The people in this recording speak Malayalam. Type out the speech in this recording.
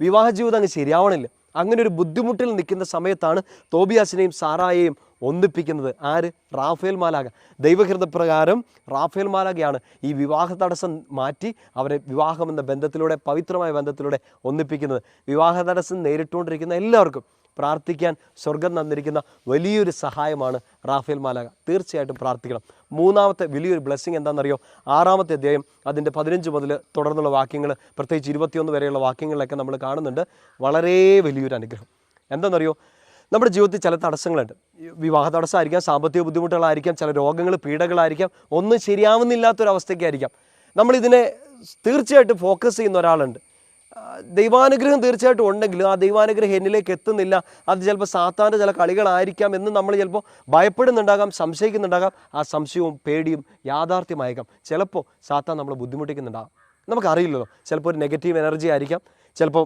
വിവാഹ ജീവിതം അങ്ങ് ശരിയാവണില്ല. അങ്ങനെ ഒരു ബുദ്ധിമുട്ടിൽ നിൽക്കുന്ന സമയത്താണ് തോബിയാസിനെയും സാറായെയും ഒന്നിപ്പിക്കുന്നത്. ആര്? റാഫേൽ മാലാഗ. ദൈവഹൃതപ്രകാരം റാഫേൽ മാലാഗയാണ് ഈ വിവാഹ തടസ്സം മാറ്റി അവരെ വിവാഹം എന്ന ബന്ധത്തിലൂടെ പവിത്രമായ ബന്ധത്തിലൂടെ ഒന്നിപ്പിക്കുന്നത്. വിവാഹ തടസ്സം നേരിട്ടുകൊണ്ടിരിക്കുന്ന എല്ലാവർക്കും. പ്രാർത്ഥിക്കാൻ സ്വർഗം തന്നിരിക്കുന്ന വലിയൊരു സഹായമാണ് റാഫേൽ മാലാക തീർച്ചയായിട്ടും പ്രാർത്ഥിക്കണം. മൂന്നാമത്തെ വലിയൊരു ബ്ലെസ്സിങ് എന്താണെന്നറിയോ? ആറാമത്തെ അധ്യായം അതിന്റെ പതിനഞ്ച് മുതൽ തുടർന്നുള്ള വാക്യങ്ങൾ പ്രത്യേകിച്ച് ഇരുപത്തിയൊന്ന് വരെയുള്ള വാക്യങ്ങളിലൊക്കെ നമ്മൾ കാണുന്നുണ്ട്. വളരെ വലിയൊരു അനുഗ്രഹം. എന്താണെന്നറിയോ? നമ്മുടെ ജീവിതത്തിൽ ചില തടസ്സങ്ങളുണ്ട്. വിവാഹ തടസ്സമായിരിക്കാം സാമ്പത്തിക ബുദ്ധിമുട്ടുകളായിരിക്കാം ചില രോഗങ്ങൾ പീഡകളായിരിക്കാം ഒന്നും ശരിയാവുന്നില്ലാത്തൊരവസ്ഥയ്ക്കായിരിക്കാം. നമ്മളിതിനെ തീർച്ചയായിട്ടും ഫോക്കസ് ചെയ്യുന്ന ഒരാളുണ്ട്. ദൈവാനുഗ്രഹം തീർച്ചയായിട്ടും ഉണ്ടെങ്കിലും ആ ദൈവാനുഗ്രഹം എന്നിലേക്ക് എത്തുന്നില്ല. അത് ചിലപ്പോൾ സാത്താന്റെ ചില കളികളായിരിക്കാം എന്ന് നമ്മൾ ചിലപ്പോൾ ഭയപ്പെടുന്നുണ്ടാകാം സംശയിക്കുന്നുണ്ടാകാം. ആ സംശയവും പേടിയും യാഥാർത്ഥ്യമായേക്കാം. ചിലപ്പോൾ സാത്താൻ നമ്മളെ ബുദ്ധിമുട്ടിക്കുന്നുണ്ടാകാം. നമുക്കറിയില്ലല്ലോ. ചിലപ്പോൾ ഒരു നെഗറ്റീവ് എനർജി ആയിരിക്കാം. ചിലപ്പോൾ